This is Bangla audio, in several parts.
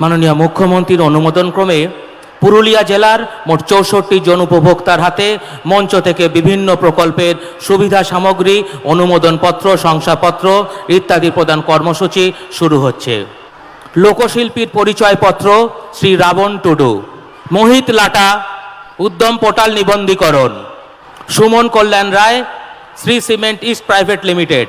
মাননীয় মুখ্যমন্ত্রীর অনুমোদন ক্রমে পুরুলিয়া জেলার মোট চৌষট্টি জন উপভোক্তার হাতে মঞ্চ থেকে বিভিন্ন প্রকল্পের সুবিধা সামগ্রী, অনুমোদনপত্র, শংসাপত্র ইত্যাদি প্রদান কর্মসূচি শুরু হচ্ছে। লোকশিল্পীর পরিচয়পত্র, Shri Ravan Tudu. Mohit Lata, Udyam portal নিবন্ধীকরণ। Suman Kalyan Roy, Shri cement east private limited.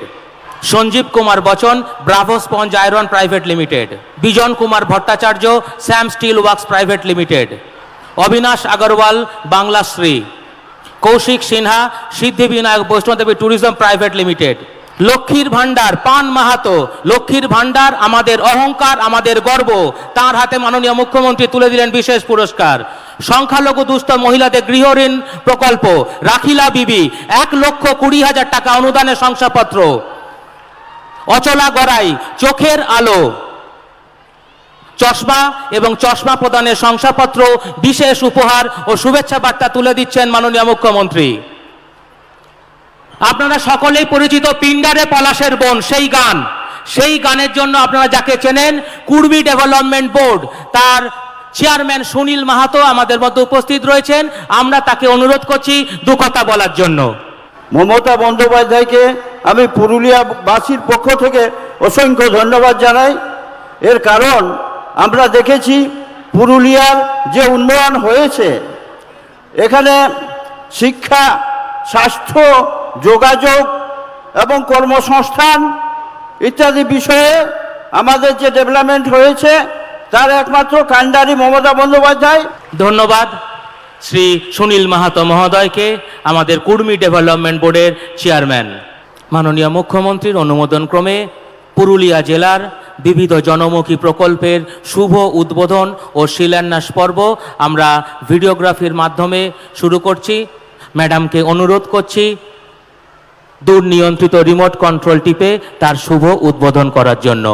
Sanjeev Kumar Bachan bravo sponge iron private limited. Bijan Kumar Bhattacharya, Sam steel works private limited. Abinash Agarwal Banglashree Kaushik Sinha, Siddhivinayak Vaishnodevi tourism private limited. লক্ষ্মীর ভান্ডার পান মাহাতো। লক্ষ্মীর ভান্ডার আমাদের অহংকার, আমাদের গর্ব। তার হাতে মাননীয় মুখ্যমন্ত্রী তুলে দিলেন বিশেষ পুরস্কার। সংখ্যালঘু দুস্থ মহিলাদের গৃহ ঋণ প্রকল্প। রাখিলা বিবি, এক লক্ষ কুড়ি হাজার টাকা অনুদানের শংসাপত্র। অচলা গড়াই, চোখের আলো। চশমা এবং চশমা প্রদানের শংসাপত্র, বিশেষ উপহার ও শুভেচ্ছা বার্তা তুলে দিচ্ছেন মাননীয় মুখ্যমন্ত্রী। আপনারা সকলেই পরিচিত পিন্ডারে পলাশের বোন, সেই গান। সেই গানের জন্য আপনারা যাকে চেনেন কুর্বি ডেভেলপমেন্ট বোর্ড, তার চেয়ারম্যান সুনীল মাহাতো আমাদের মধ্যে উপস্থিত রয়েছেন। আমরা তাকে অনুরোধ করছি দু কথা বলার জন্য। মমতা বন্দ্যোপাধ্যায়কে আমি পুরুলিয়াবাসীর পক্ষ থেকে অসংখ্য ধন্যবাদ জানাই। এর কারণ আমরা দেখেছি পুরুলিয়ার যে উন্নয়ন হয়েছে, এখানে শিক্ষা, স্বাস্থ্য, যোগাযোগ এবং কর্মসংস্থান ইত্যাদি বিষয়ে আমাদের যে ডেভেলপমেন্ট হয়েছে, তার একমাত্র কাণ্ডারি মমতা বন্দ্যোপাধ্যায়। ধন্যবাদ। শ্রী সুনীল মাহাতো মহোদয়কে, আমাদের কুর্মি ডেভেলপমেন্ট বোর্ডের চেয়ারম্যান। মাননীয় মুখ্যমন্ত্রীর অনুমোদন ক্রমে পুরুলিয়া জেলার বিবিধ জনমুখী প্রকল্পের শুভ উদ্বোধন ও শিলান্যাস পর্ব আমরা ভিডিওগ্রাফির মাধ্যমে শুরু করছি। ম্যাডামকে অনুরোধ করছি দূর নিয়ন্ত্রিত রিমোট কন্ট্রোল টিপে তার শুভ উদ্বোধন করার জন্য।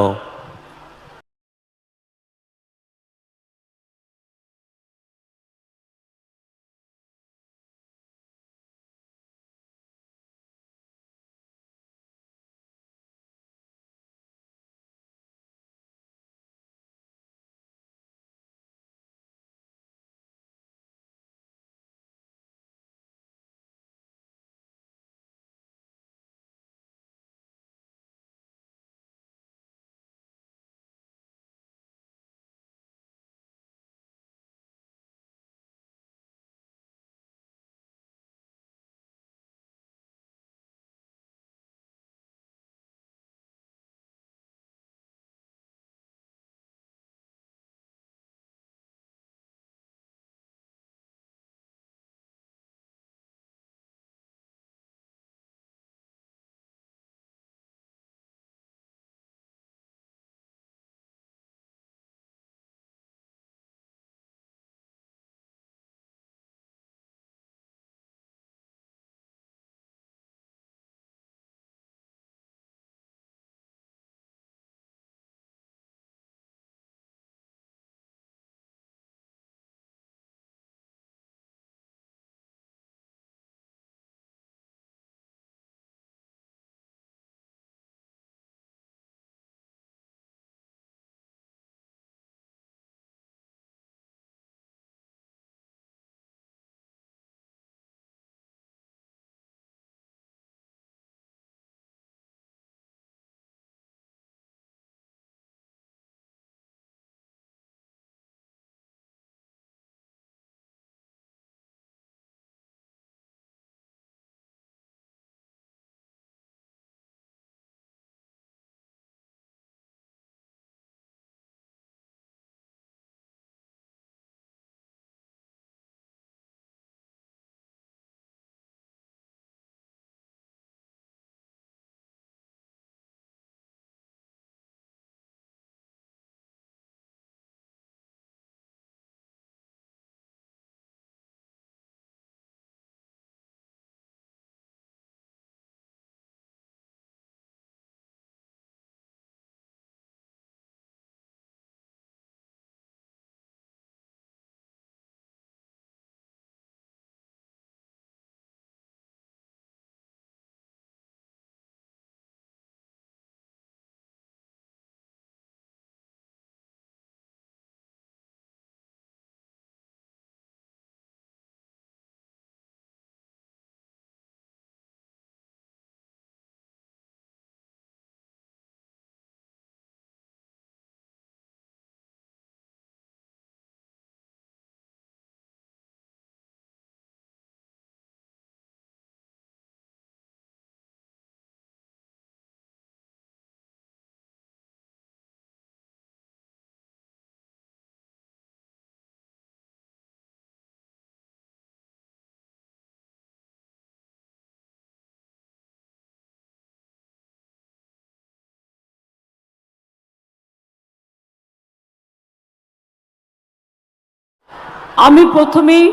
আমি প্রথমেই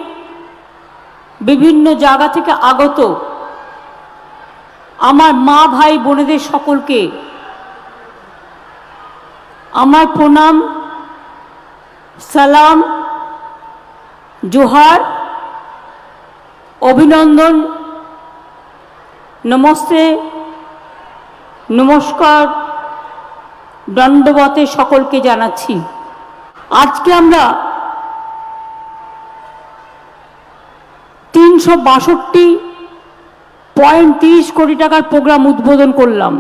বিভিন্ন জায়গা থেকে আগত আমার মা, ভাই, বোনেদের সকলকে আমার প্রণাম, সালাম, জোহার, অভিনন্দন, নমস্তে, নমস্কার, দণ্ডবতে সকলকে জানাচ্ছি। আজকে আমরা বাষট্টি পয়েন্ট তিরিশ কোটি টাকার প্রোগ্রাম উদ্বোধন করলাম।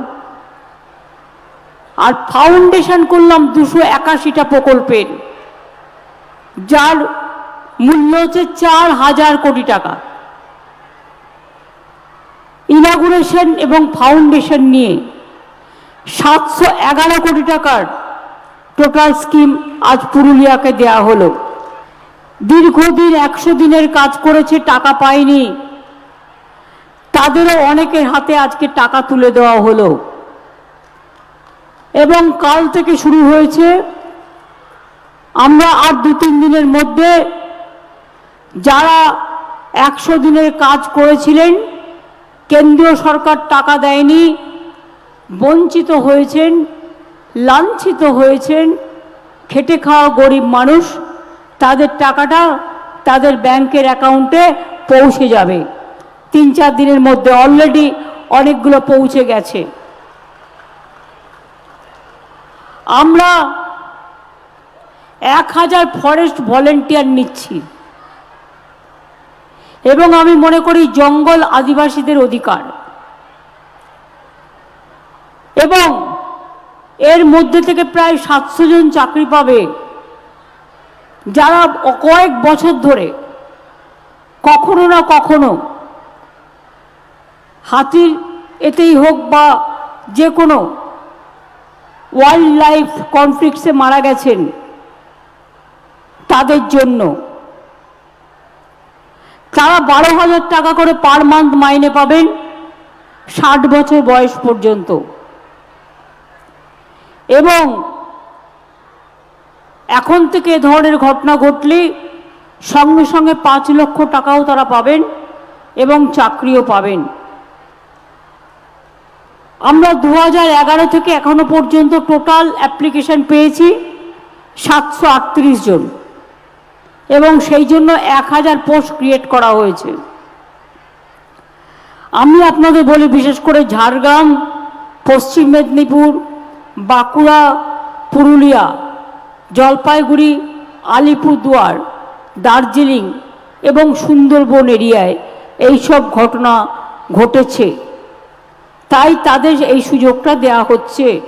আর ফাউন্ডেশন করলাম দুশো একাশিটা প্রকল্পের, যার মূল্য হচ্ছে চার হাজার কোটি টাকা। ইনাগুরেশন এবং ফাউন্ডেশন নিয়ে সাতশো এগারো কোটি টাকার টোটাল স্কিম আজ পুরুলিয়াকে দেয়া হলো। দীর্ঘদিন একশো দিনের কাজ করেছে, টাকা পায়নি। তাদেরও অনেকের হাতে আজকে টাকা তুলে দেওয়া হলো। এবং কাল থেকে শুরু হয়েছে। আমরা আর দু তিন দিনের মধ্যে যারা একশো দিনের কাজ করেছিলেন, কেন্দ্রীয় সরকার টাকা দেয়নি, বঞ্চিত হয়েছেন, লাঞ্ছিত হয়েছেন, খেটে খাওয়া গরিব মানুষ তাদের টাকাটা তাদের ব্যাংকের অ্যাকাউন্টে পৌঁছে যাবে। তিন চার দিনের মধ্যে অলরেডি অনেকগুলো পৌঁছে গেছে। আমরা এক হাজার ফরেস্ট ভলেন্টিয়ার নিচ্ছি। এবং আমি মনে করি জঙ্গল আদিবাসীদের অধিকার। এবং এর মধ্যে থেকে প্রায় সাতশো জন চাকরি পাবে। যারা কয়েক বছর ধরে কখনো না কখনো হাতির এতেই হোক বা যে কোনো ওয়াইল্ড লাইফ কনফ্লিক্টসে মারা গেছেন, তাদের জন্য তারা বারো হাজার টাকা করে পার মান্থ মাইনে পাবেন ষাট বছর বয়স পর্যন্ত। এবং এখন থেকে এ ধরনের ঘটনা ঘটলে সঙ্গে সঙ্গে পাঁচ লক্ষ টাকাও তারা পাবেন এবং চাকরিও পাবেন। আমরা দু থেকে এখনও পর্যন্ত টোটাল অ্যাপ্লিকেশন পেয়েছি সাতশো আটত্রিশ জন। এবং সেই জন্য এক হাজার পোস্ট ক্রিয়েট করা হয়েছে। আমি আপনাদের বলি, বিশেষ করে ঝাড়গ্রাম, পশ্চিম মেদিনীপুর, বাঁকুড়া, পুরুলিয়া জলপাইগুড়ি, আলিপুরদুয়ার, দার্জিলিং এবং সুন্দরবন এরিয়ায় এই সব ঘটনা ঘটেছে। তাই তাদের এই সুযোগটা দেয়া হচ্ছে।